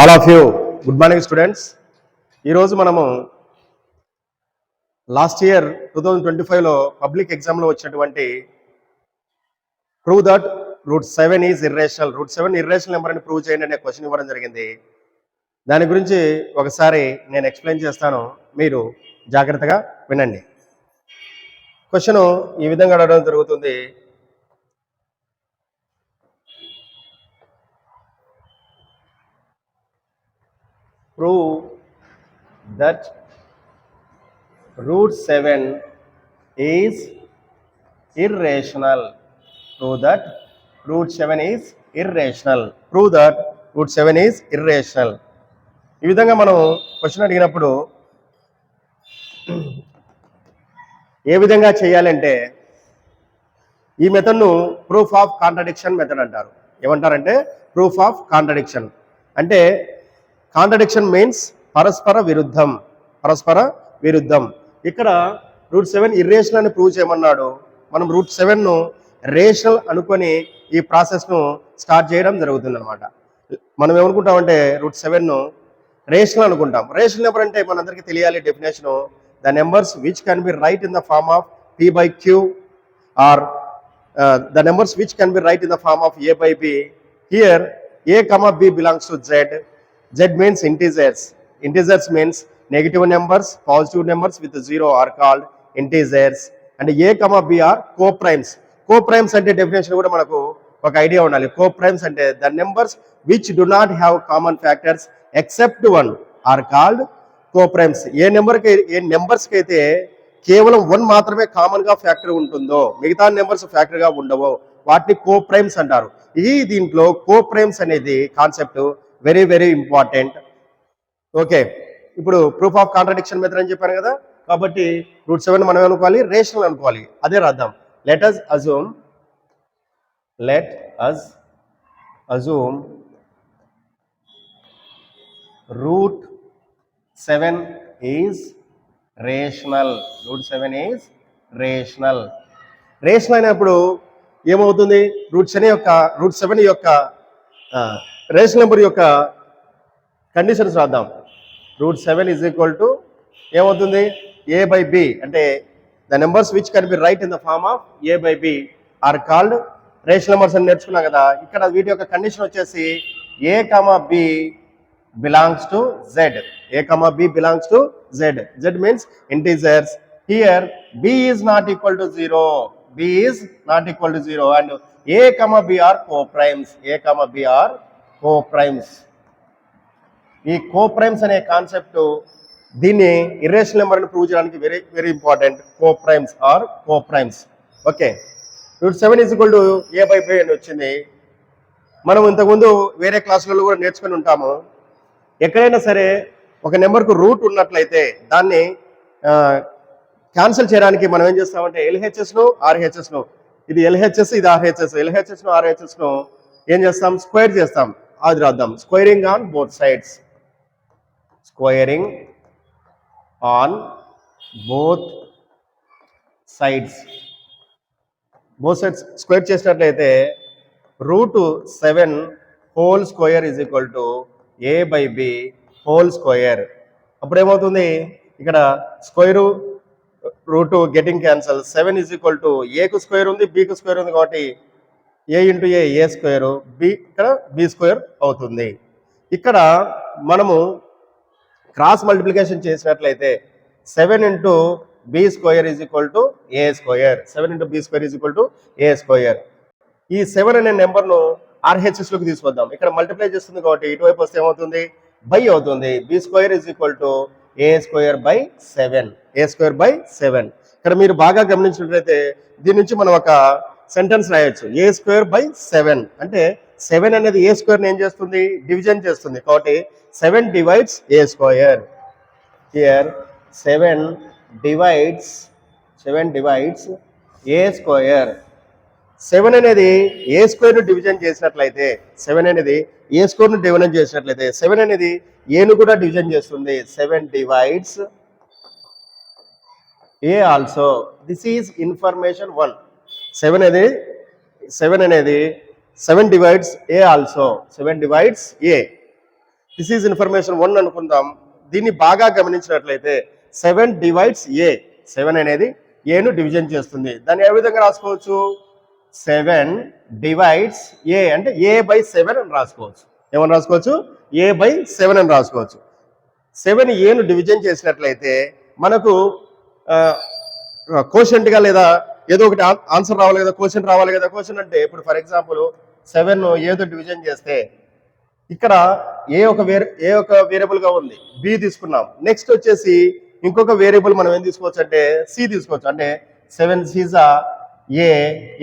All of you. Good morning students. ఈరోజు మనము last year two thousand twenty ఫైవ్లో public ఎగ్జామ్లో వచ్చినటువంటి prove that root seven is irrational. Root seven irrational number అని prove చేయండి అనే క్వశ్చన్ ఇవ్వడం జరిగింది. దాని గురించి ఒకసారి నేను ఎక్స్ప్లెయిన్ చేస్తాను. మీరు జాగ్రత్తగా వినండి. క్వశ్చను ఈ విధంగా అడగడం జరుగుతుంది. Prove that root 7 is irrational. Prove that root 7 is irrational. Prove that root 7 is irrational. ఈ విధంగా మనం క్వశ్చన్ అడిగినప్పుడు ఏ విధంగా చేయాలంటే ఈ మెథడ్ను ప్రూఫ్ ఆఫ్ కాంట్రడిక్షన్ మెథడ్ అంటారు ఏమంటారంటే ప్రూఫ్ ఆఫ్ కాంట్రడిక్షన్ అంటే కాంట్రడిక్షన్ మీన్స్ పరస్పర విరుద్ధం. పరస్పర విరుద్ధం. ఇక్కడ రూట్ సెవెన్ ఇర్రేషనల్ అని ప్రూవ్ చేయమన్నాడు. మనం రూట్ సెవెన్ను రేషనల్ అనుకొని ఈ ప్రాసెస్ను స్టార్ట్ చేయడం జరుగుతుంది అనమాట మనం ఏమనుకుంటామంటే రూట్ సెవెన్ను రేషనల్ అనుకుంటాం. రేషనల్ నెంబర్ అంటే మనందరికీ తెలియాలి definition the numbers which can be write in the form of P by Q or the numbers which can be write in the form of A by B here A comma B belongs to Z z means integers. Integers means negative numbers positive numbers with zero are called integers. And a comma b are co-primes. Co-primes అంటే definition కూడా మనకు ఒక idea ఉండాలి. Co-primes అంటే the numbers which do not have common factors except one are called co-primes. ఏ నెంబర్కి ఏ నెంబర్స్కి అయితే కేవలం వన్ మాత్రమే కామన్గా ఫ్యాక్టర్ ఉంటుందో మిగతా నెంబర్స్ ఫ్యాక్టర్గా ఉండవో వాటిని కో ప్రైమ్స్ అంటారు. ఈ దీంట్లో కో ప్రైమ్స్ అనేది concept very very important okay ఇప్పుడు ప్రూఫ్ ఆఫ్ కాంట్రడిక్షన్ మెథడ్ అని చెప్పాను కదా. కాబట్టి రూట్ సెవెన్ మనం అనుకోవాలి రేషనల్ అనుకోవాలి. అదే రాద్దాం. Let us assume let us assume root seven is rational root seven is rational rational అయినప్పుడు ఏమవుతుంది? రూట్ సెవెన్ యొక్క రూట్ సెవెన్ యొక్క రేషన్ నెంబర్ యొక్క కండిషన్స్ రాద్దాం. Root seven is equal to ఏమవుతుంది? ఏ బై బి అంటే the numbers which can be write in the form of A by B are called rational numbers అని నేర్చుకున్నాం కదా. ఇక్కడ వీటి యొక్క కండిషన్ వచ్చేసి A comma B belongs to Z A comma b belongs to z. Z means integers. Here b is not equal to 0 b is not equal to 0 and a comma B are co primes A comma B are coprimes ఈ co primes అనే concept దీన్ని irrational నెంబర్ని prove చేయడానికి very very important co primes or co primes okay root seven is equal to A by by అని వచ్చింది. మనం ఇంతకుముందు వేరే క్లాసులలో కూడా నేర్చుకొని ఉంటాము. ఎక్కడైనా సరే ఒక నెంబర్కు రూట్ ఉన్నట్లయితే దాన్ని క్యాన్సిల్ చేయడానికి మనం ఏం చేస్తామంటే ఎల్హెచ్ఎస్ను ఆర్హెచ్ఎస్ను ఇది ఎల్హెచ్ఎస్ ఇది ఆర్హెచ్ఎస్ ఎల్హెచ్ఎస్ను ఆర్హెచ్ఎస్ను ఏం చేస్తాం? స్క్వేర్ చేస్తాం. అది రాద్దాం. Squaring on both sides squaring on both sides both sides square చేసినట్లయితే root seven whole square is equal to A by B whole square అప్పుడు ఏమవుతుంది? ఇక్కడ square root getting cancel seven is equal to ఏకు square ఉంది బికు square ఉంది కాబట్టి A into A A square B ఇక్కడ బి స్క్వేర్ అవుతుంది. ఇక్కడ మనము క్రాస్ మల్టిప్లికేషన్ చేసినట్లయితే seven into B square is equal to A square seven into B square is equal to A square ఈ సెవెన్ అనే నెంబర్ను ఆర్హెచ్ఎస్లోకి తీసుకొద్దాం. ఇక్కడ మల్టిప్లై చేస్తుంది కాబట్టి ఇటువైపు వస్తే ఏమవుతుంది? బై అవుతుంది. B square is equal to A square by seven A square by seven ఇక్కడ మీరు బాగా గమనించినట్లయితే దీని నుంచి మనం ఒక సెంటెన్స్ రాయొచ్చు. ఏ స్క్వేర్ బై సెవెన్ అంటే సెవెన్ అనేది ఏ స్క్వేర్ని ఏం చేస్తుంది? డివిజన్ చేస్తుంది. కాబట్టి seven divides A square here seven divides seven divides A square seven అనేది ఏ స్క్వేర్ను డివిజన్ చేసినట్లయితే సెవెన్ అనేది ఏ స్క్వేర్ను డివిజన్ చేసినట్లయితే సెవెన్ అనేది ఏను కూడా డివిజన్ చేస్తుంది. Seven divides A also this is information one seven అనేది సెవెన్ అనేది seven divides A also. Seven divides A. This is information one అనుకుందాం. దీన్ని బాగా గమనించినట్లయితే సెవెన్ డివైడ్స్ ఏ. సెవెన్ అనేది ఏను డివిజన్ చేస్తుంది. దాన్ని ఏ విధంగా రాసుకోవచ్చు? సెవెన్ డివైడ్స్ ఏ అంటే ఏ బై సెవెన్ అని రాసుకోవచ్చు. ఏమని రాసుకోవచ్చు? ఏ బై సెవెన్ అని రాసుకోవచ్చు. సెవెన్ ఏను డివిజన్ చేసినట్లయితే మనకు కోషెంట్గా లేదా ఏదో ఒకటి ఆన్సర్ రావాలి కదా క్వశ్చన్ రావాలి కదా. క్వశ్చన్ అంటే ఇప్పుడు ఫర్ ఎగ్జాంపుల్ సెవెన్ ఏదో డివిజన్ చేస్తే ఇక్కడ ఏ ఒక వేరే ఏ ఒక వేరియబుల్గా ఉంది? బి తీసుకున్నాం. నెక్స్ట్ వచ్చేసి ఇంకొక వేరియబుల్ మనం ఏం తీసుకోవచ్చు అంటే సి తీసుకోవచ్చు. అంటే సెవెన్ సీజా ఏ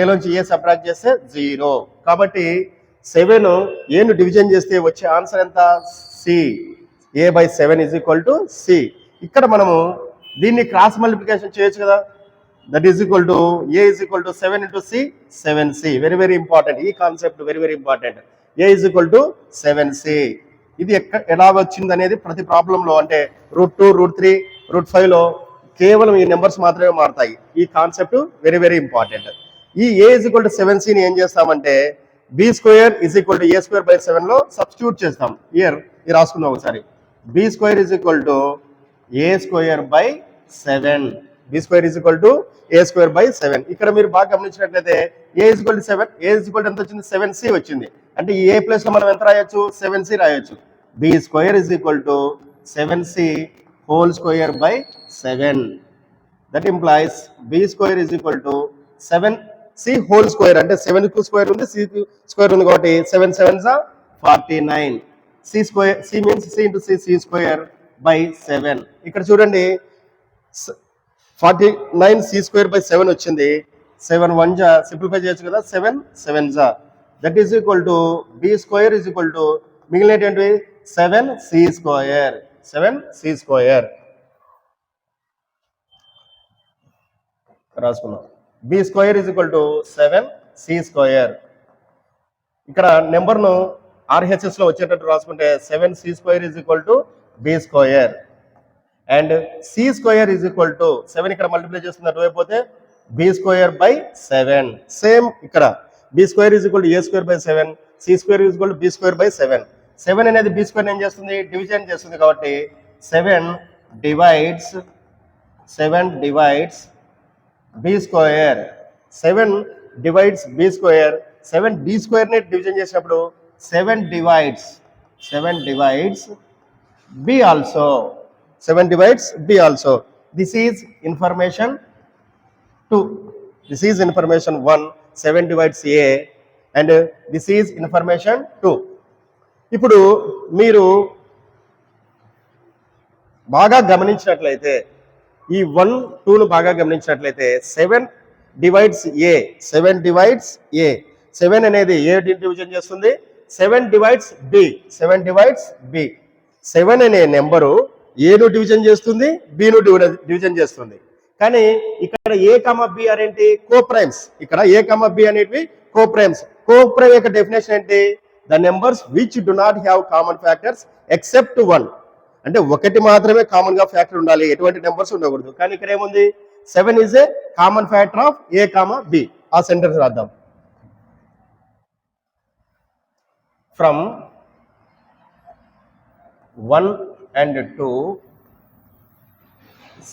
ఏలోంచి ఏ సబ్ట్రాక్ట్ చేస్తే జీరో కాబట్టి సెవెన్ ఏను డివిజన్ చేస్తే వచ్చే ఆన్సర్ ఎంత? C A by seven is equal to C ఇక్కడ మనము దీన్ని క్రాస్ మల్టిప్లికేషన్ చేయొచ్చు కదా. That is equal to A is equal to seven into C seven C very very important ఈ concept very very important A is equal to seven C ఇది ఎక్కడ ఎలా వచ్చింది అనేది ప్రతి ప్రాబ్లంలో అంటే root two root three root ఫైవ్లో కేవలం ఈ నెంబర్స్ మాత్రమే మారుతాయి. ఈ కాన్సెప్ట్ వెరీ వెరీ ఇంపార్టెంట్ ఈ A is equal to seven సిని ఏం చేస్తామంటే B square is equal to A square by సెవెన్లో సబ్స్టిట్యూట్ చేస్తాం. ఇయర్ ఇది రాసుకుందాం ఒకసారి. B square is equal to A square by seven B square is equal to A square by seven ఇక్కడ మీరు బాగా గమనించినట్లయితే A is equal to seven A is equal ఎంత వచ్చింది? సెవెన్ సి వచ్చింది. అంటే ఏ ప్లేస్లో మనం ఎంత రాయొచ్చు? సెవెన్ సి రాయొచ్చు. B square is equal to seven C whole square by seven that implies B square is equal to seven C whole square అంటే సెవెన్కు స్క్వేర్ ఉంది సి స్క్వేర్ ఉంది కాబట్టి సెవెన్ సెవెన్ జా forty nine C square C means C into C C square by seven ఇక్కడ చూడండి forty nine C square by seven వచ్చింది. Seven one జా సింప్లిఫై చేయొచ్చు కదా? సెవెన్ సెవెన్ జా. That is equal to B square is equal to మిగిలినటువంటి seven C square. Seven C square. రాసుకున్నాం B square is equal to seven C square. ఇక్కడ నెంబర్ను ఆర్హెచ్ఎస్లో వచ్చేటట్టు రాసుకుంటే seven C square is equal to B square and C square is equal to seven ఇక్కడ multiply చేస్తున్నట్టు అయిపోతే B square by seven. Same ఇక్కడ. B square is equal to A square by seven. C square is equal to B square by seven. Seven అనేది B square ఏం చేస్తుంది? Division చేస్తుంది కాబట్టి seven divides seven divides B square. Seven divides B square. Seven D స్క్వేర్ని division చేసినప్పుడు seven divides seven divides B also. Seven divides also. Also this is information two this is information one seven divides A and this is information two ఇప్పుడు మీరు బాగా గమనించినట్లయితే ఈ one టూను బాగా గమనించినట్లయితే seven divides A seven divides A seven అనేది ఏ division చేస్తుంది? Seven divides B seven divides B seven అనే నెంబరు ఏను డివిజన్ చేస్తుంది? బిను డివిజన్ చేస్తుంది. కానీ ఇక్కడ ఏ కమ బి అనేటి కోప్రైమ్స్. ఇక్కడ ఏ కమ బి అనేటివి కోప్రైమ్స్. కోప్రైమ్ యొక్క డెఫినేషన్ ఏంటి? The numbers which do not have common factors except one. అంటే ఒకటి మాత్రమే కామన్గా ఫ్యాక్టర్ ఉండాలి. ఎటువంటి నెంబర్స్ ఉండకూడదు. కానీ ఇక్కడ ఏముంది? Seven is a common factor of a comma b ఆ సెంటెన్స్ రాద్దాం. From one and two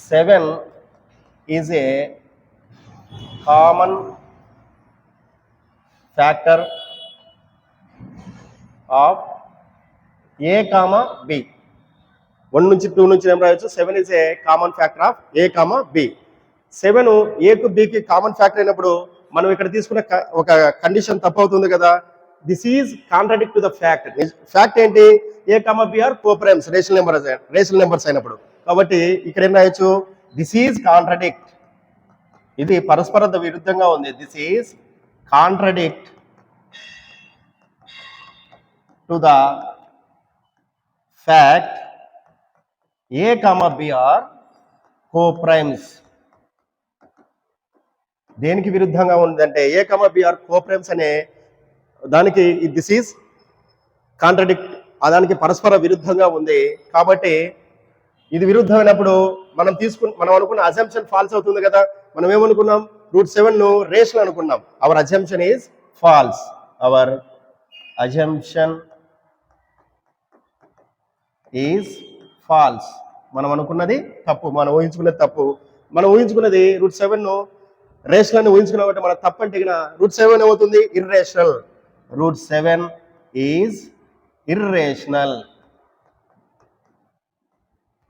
seven is a common factor of a comma b one నుంచి టూ నుంచి ఏం రాయొచ్చు. Seven is a common factor of a comma b seven ఏకు బికి common factor అయినప్పుడు మనం ఇక్కడ తీసుకున్న క- ఒక కండిషన్ తప్పు అవుతుంది కదా. This is contradict to the fact fact ఏంటి? A comma b are coprimes rational number rational numbers అయినప్పుడు. కాబట్టి ఇక్కడ ఏం రాయొచ్చు? దిస్ ఈజ్ కాంట్రాడిక్ట్ ఇది పరస్పర విరుద్ధంగా ఉంది. This is contradict to the fact a comma b are co-primes దేనికి విరుద్ధంగా ఉందంటే a comma b are coprimes అనే దానికి దిస్ ఈజ్ కాంట్రడిక్ట్ ఆ దానికి పరస్పర విరుద్ధంగా ఉంది. కాబట్టి ఇది విరుద్ధమైనప్పుడు మనం తీసుకున్న మనం అనుకున్న అజంప్షన్ ఫాల్స్ అవుతుంది కదా. మనం ఏమనుకున్నాం? రూట్ సెవెన్ను రేషన్ అనుకున్నాం. Our assumption is false our assumption is false మనం అనుకున్నది తప్పు. మనం ఊహించుకున్నది తప్పు. మనం ఊహించుకున్నది రూట్ సెవెన్ రేషనల్ అని ఊహించుకున్నాం కాబట్టి మన తప్పు అంటే రూట్ సెవెన్ ఏమవుతుంది? Irrational root seven is irrational.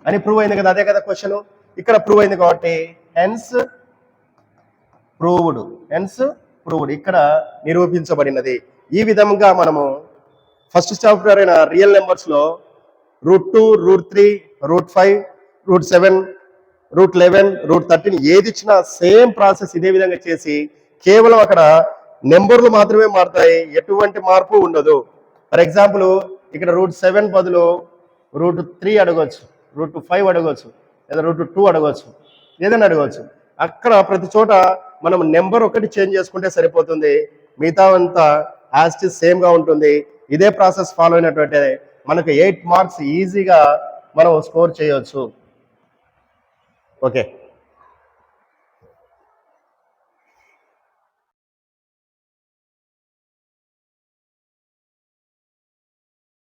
అని ప్రూవ్ అయింది కదా అదే కదా క్వశ్చన్ ఇక్కడ ప్రూవ్ అయింది కాబట్టి హెన్స్ ప్రూవ్డ్ హెన్స్ ప్రూవ్డ్ ఇక్కడ నిరూపించబడినది. ఈ విధంగా మనము ఫస్ట్ చాప్టర్ అయిన real నెంబర్స్లో root two root three root five root seven root eleven root thirteen ఏది ఇచ్చినా సేమ్ ప్రాసెస్ ఇదే విధంగా చేసి కేవలం అక్కడ నెంబర్లు మాత్రమే మారుతాయి. ఎటువంటి మార్పు ఉండదు. ఫర్ ఎగ్జాంపుల్ ఇక్కడ రూట్ సెవెన్ బదులు రూట్ త్రీ అడగవచ్చు రూట్ ఫైవ్ అడగవచ్చు లేదా రూట్ టూ అడగవచ్చు ఏదైనా అడగవచ్చు అక్కడ ప్రతి చోట మనం నెంబర్ ఒకటి చేంజ్ చేసుకుంటే సరిపోతుంది. మిగతా అంతా యాస్ట్ సేమ్గా ఉంటుంది. ఇదే ప్రాసెస్ ఫాలో అయినటువంటి మనకు ఎయిట్ మార్క్స్ ఈజీగా మనం స్కోర్ చేయవచ్చు ఓకే.